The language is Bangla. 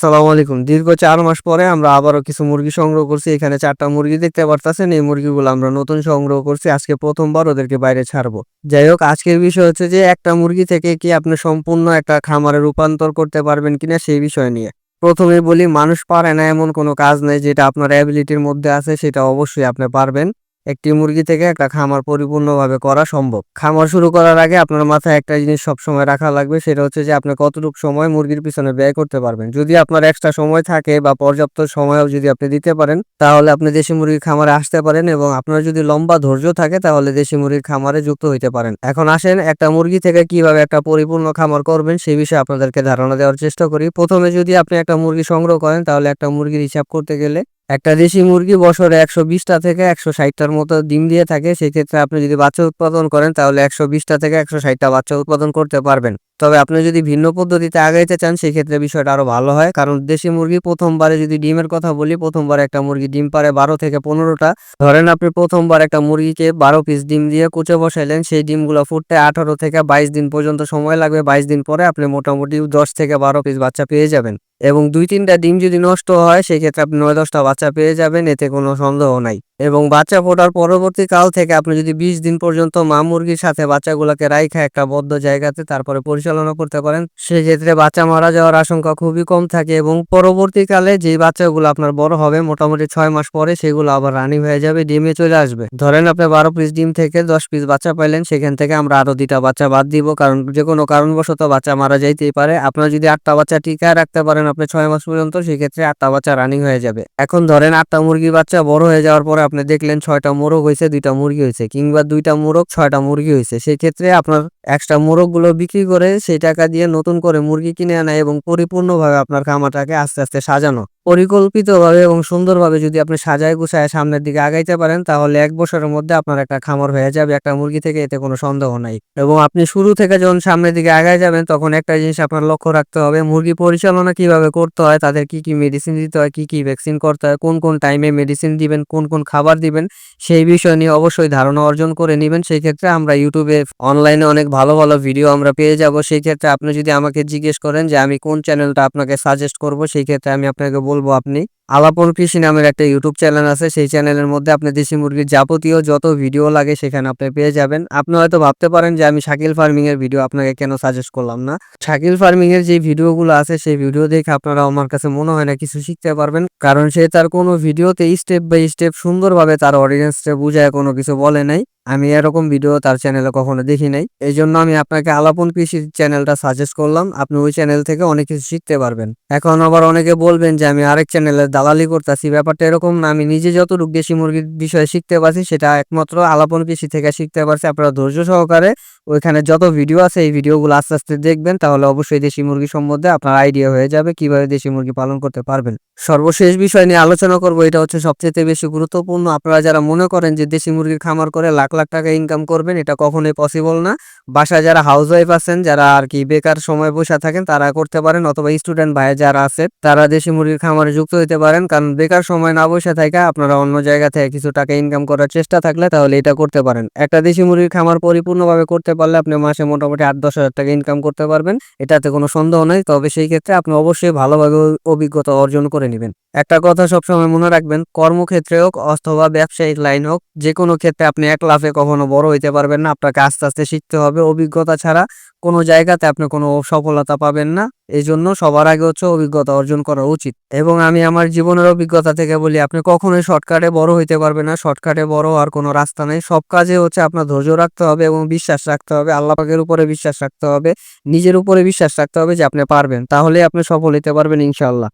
আসসালামু আলাইকুম। দীর্ঘ চার মাস পরে আমরা আবারও কিছু মুরগি সংগ্রহ করছি। এখানে চারটা মুরগি দেখতে পারতেছেন। এই মুরগিগুলো আমরা নতুন সংগ্রহ করছি। আজকে প্রথমবার ওদেরকে বাইরে ছাড়বো। যাই হোক, আজকের বিষয় হচ্ছে যে, একটা মুরগি থেকে কি আপনি সম্পূর্ণ একটা খামারে রূপান্তর করতে পারবেন কিনা সেই বিষয় নিয়ে। প্রথমে বলি, মানুষ পারে না এমন কোনো কাজ নেই যেটা আপনার অ্যাবিলিটির মধ্যে আছে, সেটা অবশ্যই আপনি পারবেন। একটি মুরগি থেকে একটা খামার পরিপূর্ণভাবে করা সম্ভব। খামার শুরু করার আগে আপনার মাথায় একটা জিনিস সবসময় রাখা লাগবে, সেটা হচ্ছে যে আপনি কতটুকু সময় মুরগির পিছনে ব্যয় করতে পারবেন। যদি আপনার এক্সট্রা সময় থাকে বা পর্যাপ্ত সময়ও যদি আপনি দিতে পারেন, তাহলে আপনি দেশি মুরগির খামারে আসতে পারেন এবং আপনার যদি লম্বা ধৈর্য থাকে, তাহলে দেশি মুরগির খামারে যুক্ত হইতে পারেন। এখন আসেন একটা মুরগি থেকে কীভাবে একটা পরিপূর্ণ খামার করবেন সেই বিষয়ে আপনাদেরকে ধারণা দেওয়ার চেষ্টা করি। প্রথমে যদি আপনি একটা মুরগি সংগ্রহ করেন, তাহলে একটা মুরগির হিসাব করতে গেলে একটা দেশি মুরগি বছরে একশো বিশটা থেকে একশো ষাটটার মতো ডিম দিয়ে থাকে, সেক্ষেত্রে আপনি যদি বাচ্চা উৎপাদন করেন, তাহলে একশো বিশটা থেকে একশো ষাটটা বাচ্চা উৎপাদন করতে পারবেন। তবে আপনি যদি ভিন্ন পদ্ধতিতে আগাইতে চান, সেক্ষেত্রে বিষয়টা আরও ভালো হয়। কারণ দেশি মুরগি প্রথমবারে যদি ডিমের কথা বলি, প্রথমবার একটা মুরগি ডিম পারে বারো থেকে পনেরোটা। ধরেন আপনি প্রথমবার একটা মুরগিকে বারো পিস ডিম দিয়ে কুচে বসাইলেন, সেই ডিমগুলো ফুটতে আঠারো থেকে বাইশ দিন পর্যন্ত সময় লাগবে। বাইশ দিন পরে আপনি মোটামুটি দশ থেকে বারো পিস বাচ্চা পেয়ে যাবেন। এবং দুই তিনটা ডিম যদি নষ্ট হয়, সেক্ষেত্রে আপনি নয় দশটা বাচ্চা পেয়ে যাবেন, এতে কোনো সন্দেহ নাই। এবং বাচ্চা ফোটার পরবর্তী কাল থেকে আপনি যদি বিশ দিন পর্যন্ত মা মুরগির সাথে বাচ্চাগুলোকে রাইখা একটা বদ্ধ জায়গাতে, তারপরে পরিচালনা করতে পারেন। সেক্ষেত্রে বাচ্চা মারা যাওয়ার আশঙ্কা খুবই কম থাকে এবং পরবর্তীকালে যে বাচ্চাগুলো আপনার বড় হবে, মোটামুটি ছয় মাস পরে সেগুলো আবার রানিং হয়ে যাবে, ডিমে চলে আসবে। ধরেন আপনি বারো পিস ডিম থেকে দশ পিস বাচ্চা পাইলেন, সেখান থেকে আমরা আরও দুইটা বাচ্চা বাদ দিব। কারণ যে কোনো কারণবশত বাচ্চা মারা যাইতেই পারে। আপনার যদি আটটা বাচ্চা টিকায় রাখতে পারেন আপনি ছয় মাস পর্যন্ত, সেক্ষেত্রে আটটা বাচ্চা রানিং হয়ে যাবে। এখন ধরেন আটটা মুরগি বাচ্চা বড় হয়ে যাওয়ার পরে আপনি দেখলেন ছয়টা মোরগ হয়েছে দুইটা মুরগি হয়েছে কিংবা দুইটা মোরগ, ছয়টা মুরগি হয়েছে সেক্ষেত্রে আপনার এক্সট্রা মোরগগুলো বিক্রি করে সেই টাকা দিয়ে নতুন করে মুরগি কিনে আনা এবং পরিপূর্ণভাবে আপনার খামারটাকে আস্তে আস্তে সাজানো। পরিকল্পিতভাবে এবং সুন্দরভাবে যদি আপনি সাজায় গুছায় সামনের দিকে আগাইতে পারেন, তাহলে এক বছরের মধ্যে আপনার একটা খামার হয়ে যাবে, একটা মুরগি থেকে এতে কোনো সন্দেহ নাই। এবং আপনি শুরু থেকে যখন সামনের দিকে আগায় যাবেন, তখন একটা জিনিস আপনার লক্ষ্য রাখতে হবে, মুরগি পরিচালনা কীভাবে করতে হয়, তাদের কি কি মেডিসিন দিতে হয়, কি কি ভ্যাকসিন করতে হয়, কোন কোন টাইমে মেডিসিন দিবেন, কোন কোন খাবার দিবেন, সেই বিষয় নিয়ে অবশ্যই ধারণা অর্জন করে নেবেন। সেই ক্ষেত্রে আমরা ইউটিউবে অনলাইনে অনেক ভালো ভালো ভিডিও আমরা পেয়ে যাব। সেই ক্ষেত্রে আপনি যদি আমাকে জিজ্ঞেস করেন যে আমি কোন চ্যানেলটা আপনাকে সাজেস্ট করব, সেই ক্ষেত্রে আমি আপনাকে বলব। আপনি? আলাপন কৃষি নামের একটা ইউটিউব চ্যানেল আছে। সেই চ্যানেলের মধ্যে আপনি দেশি মুরগির যাবতীয় যত ভিডিও লাগে সেখানে আপনি পেয়ে যাবেন। আপনি হয়তো ভাবতে পারেন যে আমি শাকিল ফার্মিং এর ভিডিও আপনাকে কেন সাজেস্ট করলাম না? শাকিল ফার্মিং এর যে ভিডিওগুলো আছে, সেই ভিডিও দেখে আপনারা আমার কাছে মনে হয় না কিছু শিখতে পারবেন। কারণ সে তার কোনো ভিডিওতে স্টেপ বাই স্টেপ সুন্দরভাবে তার অডিয়েন্সকে বুঝায়, কোনো কিছু বলে নাই। আমি এরকম ভিডিও তার চ্যানেলে কখনো দেখি নাই। এই জন্য আমি আপনাকে আলাপন কৃষি চ্যানেলটা সাজেস্ট করলাম। আপনি ওই চ্যানেল থেকে অনেক কিছু শিখতে পারবেন। এখন আবার অনেকে বলবেন যে আমি আরেক চ্যানেলে দালালি করতেছি। ব্যাপারটা এরকম না, আমি নিজে যতটুকু দেশি মুরগির বিষয়ে শিখতে পারছি, সেটা একমাত্র আলাপন কৃষি থেকে শিখতে পারছি। আপনারা ধৈর্য সহকারে ওইখানে যত ভিডিও আছে, এই ভিডিওগুলো আস্তে আস্তে দেখবেন, তাহলে অবশ্যই দেশি মুরগি সম্বন্ধে আপনার আইডিয়া হয়ে যাবে, কীভাবে দেশি মুরগি পালন করতে পারবেন। সর্বশেষ বিষয় নিয়ে আলোচনা করব, এটা হচ্ছে সবচেয়ে বেশি গুরুত্বপূর্ণ। আপনারা যারা মনে করেন যে দেশি মুরগির খামার করে লাখ লাখ টাকা ইনকাম করবেন, এটা কখনোই পসিবল না। বাসায় যারা হাউস ওয়াইফ আছেন, যারা আর কি বেকার সময় বসে থাকেন, তারা করতে পারেন, অথবা স্টুডেন্ট ভাই যারা আছে, তারা দেশি মুরগির খামারে যুক্ত হতে পারেন। কারণ বেকার সময় না বসে থাকে, আপনারা অন্য জায়গা থেকে কিছু টাকা ইনকাম করার চেষ্টা থাকলে তাহলে এটা করতে পারেন। একটা দেশি মুরগির খামার পরিপূর্ণভাবে করতে পারলে আপনি মাসে মোটামুটি আট দশ হাজার টাকা ইনকাম করতে পারবেন। এটাতে কোনো সন্দেহ নেই। তবে সেই ক্ষেত্রে আপনি অবশ্যই ভালোভাবে অভিজ্ঞতা অর্জন করে নেবেন। একটা কথা সবসময় মনে রাখবেন, কর্মক্ষেত্রে হোক অথবা ব্যবসায়িক লাইন হোক যে কোনো ক্ষেত্রে আপনি এক লাফে কখনো বড় হইতে পারবেন না। আপনাকে আস্তে আস্তে শিখতে হবে। অভিজ্ঞতা ছাড়া কোনো জায়গাতে আপনি কোনো সফলতা পাবেন না। এই জন্য সবার আগে হচ্ছে অভিজ্ঞতা অর্জন করা উচিত। এবং আমি আমার জীবনের অভিজ্ঞতা থেকে বলি, আপনি কখনোই শর্টকাটে বড় হইতে পারবেন না। শর্টকাটে বড় হওয়ার কোনো রাস্তা নেই। সব কাজে হচ্ছে আপনার ধৈর্য রাখতে হবে এবং বিশ্বাস রাখতে হবে। আল্লাহ পাকের উপরে বিশ্বাস রাখতে হবে। নিজের উপরে বিশ্বাস রাখতে হবে যে আপনি পারবেন। তাহলে আপনি সফল হতে পারবেন ইনশাল্লাহ